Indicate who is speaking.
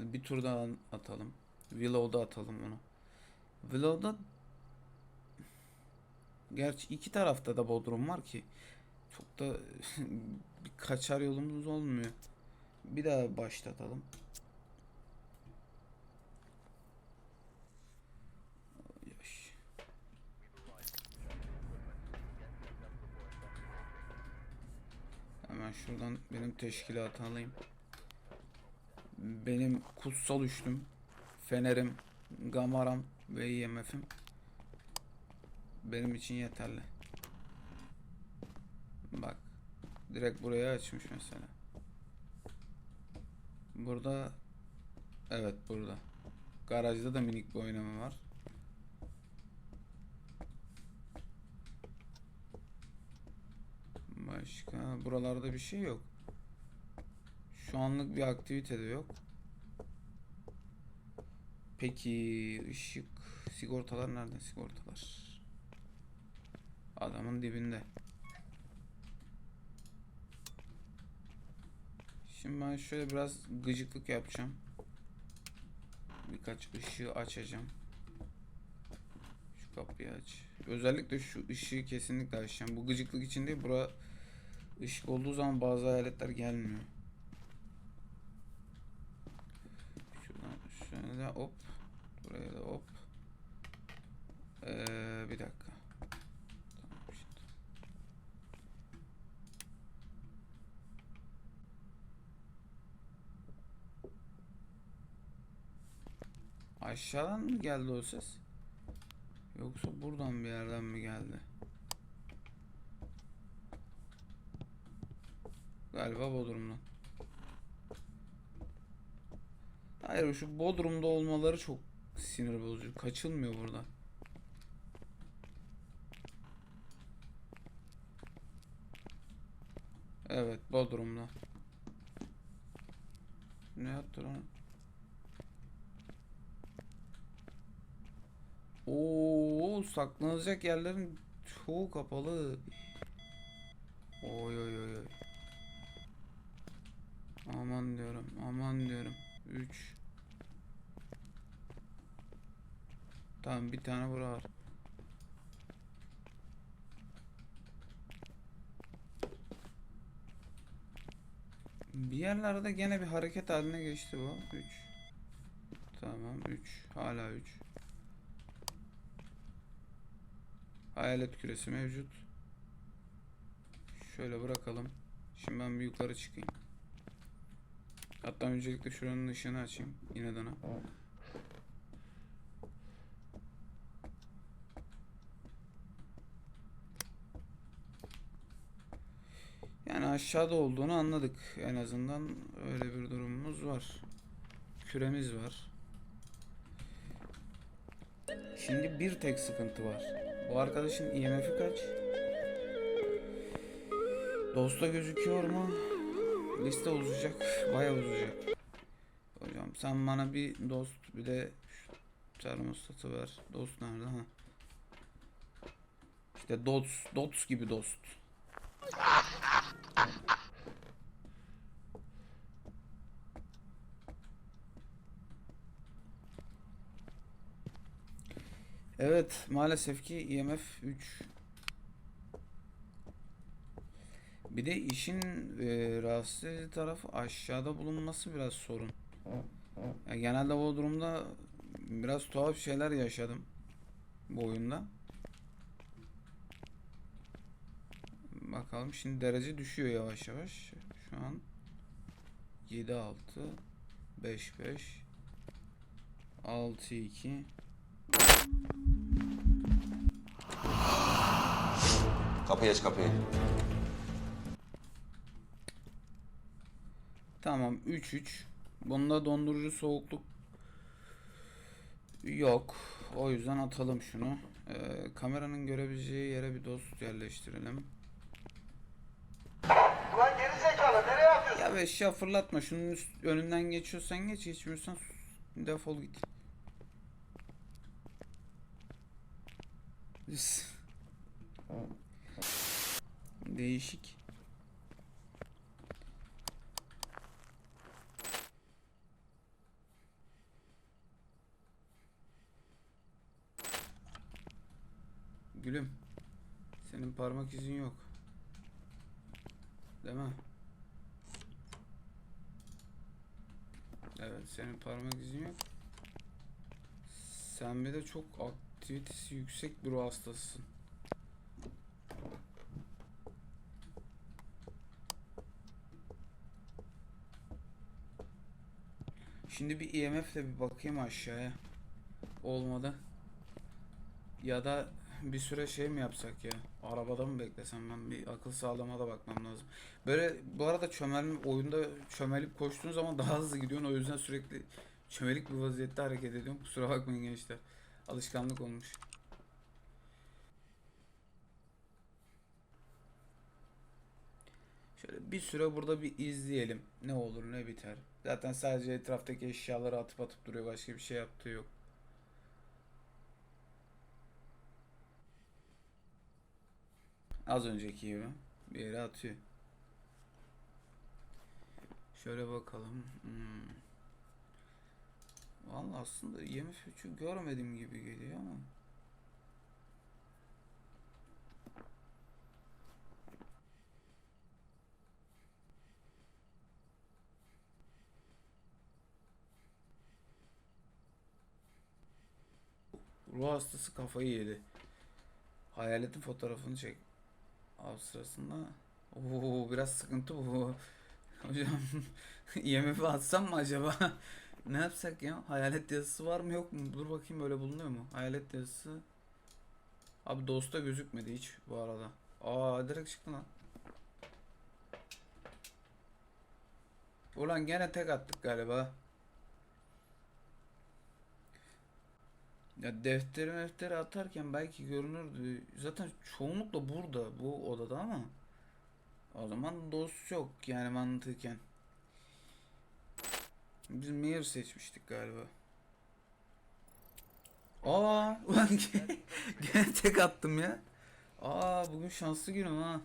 Speaker 1: Bir tur daha atalım. Willow'da atalım onu. Willow'da Gerçi iki tarafta da bodrum var ki çok da bir kaçar yolumuz olmuyor. Bir daha başlatalım. Hemen şuradan benim teşkilatı alayım. Benim kutsal üçlüm, Fener'im, Gamaram ve IMF'im benim için yeterli. Bak. Direkt buraya açmış mesela. Burada Evet burada. Garajda da minik bir oynama var. Başka buralarda bir şey yok. Şu anlık bir aktivite de yok. Peki ışık sigortalar nerede sigortalar? Adamın dibinde. Şimdi ben şöyle biraz gıcıklık yapacağım. Birkaç ışığı açacağım. Şu kapıyı aç. Özellikle şu ışığı kesinlikle açacağım. Bu gıcıklık için değil. Bura ışık olduğu zaman bazı hayaletler gelmiyor. Şuradan şöyle hop. Buraya da hop. Ee, bir dakika. Aşağıdan mı geldi o ses? Yoksa buradan bir yerden mi geldi? Galiba Bodrum'dan. Hayır şu Bodrum'da olmaları çok sinir bozucu. Kaçılmıyor burada. Evet Bodrum'da. Ne yaptı lan? Oo saklanacak yerlerin çoğu kapalı. Oy oy oy. Aman diyorum, aman diyorum. 3 Tamam bir tane bura var. Bir yerlerde gene bir hareket haline geçti bu. 3 Tamam 3 hala 3 Hayalet küresi mevcut. Şöyle bırakalım. Şimdi ben bir yukarı çıkayım. Hatta öncelikle şuranın ışığını açayım. İnadına. Yani aşağıda olduğunu anladık. En azından öyle bir durumumuz var. Küremiz var. Şimdi bir tek sıkıntı var. Bu arkadaşın IMF'i kaç? Dosta gözüküyor mu? Liste uzayacak. Bayağı uzayacak. Hocam sen bana bir dost bir de termostatı ver. Dost nerede ha? İşte dots, dots gibi dost. Evet maalesef ki IMF 3 Bir de işin e, rahatsız tarafı aşağıda bulunması biraz sorun. Ya genelde bu durumda biraz tuhaf şeyler yaşadım bu oyunda. Bakalım şimdi derece düşüyor yavaş yavaş. Şu an 7 6 5 5 6 2
Speaker 2: Kapıyı aç kapıyı.
Speaker 1: Tamam 3 3. Bunda dondurucu soğukluk yok. O yüzden atalım şunu. Ee, kameranın görebileceği yere bir dost yerleştirelim.
Speaker 3: Ulan geri zekalı nereye yapıyorsun?
Speaker 1: Ya be eşya fırlatma. Şunun üst, önünden geçiyorsan geç, geçmiyorsan defol git. Değişik. Gülüm. Senin parmak izin yok. Değil mi? Evet senin parmak izin yok. Sen bir de çok aktivitesi yüksek bir ruh hastasısın. Şimdi bir IMF ile bir bakayım aşağıya. Olmadı. Ya da bir süre şey mi yapsak ya? Arabada mı beklesem ben bir akıl sağlama da bakmam lazım. Böyle bu arada çömelme oyunda çömelip koştuğun zaman daha hızlı gidiyorsun. O yüzden sürekli çömelik bir vaziyette hareket ediyorum. Kusura bakmayın gençler. Alışkanlık olmuş. Şöyle bir süre burada bir izleyelim. Ne olur ne biter. Zaten sadece etraftaki eşyaları atıp atıp duruyor. Başka bir şey yaptığı yok. Az önceki gibi bir yere atıyor. Şöyle bakalım. Hmm. Vallahi aslında IMF 3'ü görmedim gibi geliyor ama. Ruh hastası kafayı yedi. Hayaletin fotoğrafını çek. Av sırasında. Oo biraz sıkıntı bu. Hocam IMF'i atsam mı acaba? ne yapsak ya? Hayalet yazısı var mı yok mu? Dur bakayım böyle bulunuyor mu? Hayalet yazısı. Abi dosta gözükmedi hiç bu arada. Aa direkt çıktı lan. Ulan gene tek attık galiba. Ya defteri mefteri atarken belki görünürdü. Zaten çoğunlukla burada bu odada ama o zaman dost yok yani mantıken. Biz Mayor seçmiştik galiba. Aa ulan gene tek attım ya. Aa bugün şanslı günüm ha.